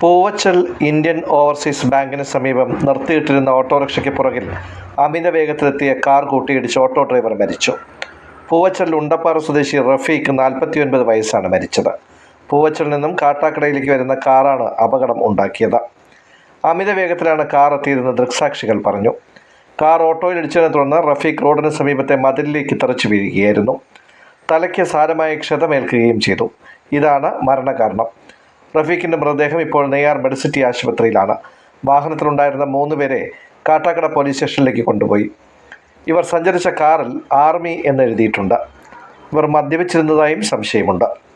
Poovachal Indian overseas ബാങ്കിന് സമീപം നിർത്തിയിട്ടിരുന്ന ഓട്ടോറിക്ഷയ്ക്ക് പുറകിൽ അമിത വേഗത്തിലെത്തിയ കാർ കൂട്ടിയിടിച്ച് ഓട്ടോ ഡ്രൈവർ മരിച്ചു. പൂവച്ചൽ ഉണ്ടപ്പാറ സ്വദേശി റഫീഖ് നാൽപ്പത്തിയൊൻപത് വയസ്സാണ് മരിച്ചത്. പൂവച്ചൽ നിന്നും കാട്ടാക്കടയിലേക്ക് വരുന്ന കാറാണ് അപകടം ഉണ്ടാക്കിയത്. അമിത വേഗത്തിലാണ് കാർ എത്തിയതെന്ന് ദൃക്സാക്ഷികൾ പറഞ്ഞു. കാർ ഓട്ടോയിൽ ഇടിച്ചതിനെ തുടർന്ന് റഫീഖ് റോഡിന് സമീപത്തെ മതിലിലേക്ക് തെറിച്ചു വീഴുകയായിരുന്നു. തലയ്ക്ക് സാരമായ ക്ഷതമേൽക്കുകയും ചെയ്തു. ഇതാണ് മരണകാരണം. റഫീഖിന്റെ മൃതദേഹം ഇപ്പോൾ നെയ്യാർ മെഡിസിറ്റി ആശുപത്രിയിലാണ്. വാഹനത്തിലുണ്ടായിരുന്ന മൂന്ന് പേരെ കാട്ടാക്കട പോലീസ് സ്റ്റേഷനിലേക്ക് കൊണ്ടുപോയി. ഇവർ സഞ്ചരിച്ച കാറിൽ ആർമി എന്നെഴുതിയിട്ടുണ്ട്. ഇവർ മദ്യപിച്ചിരുന്നതായും സംശയമുണ്ട്.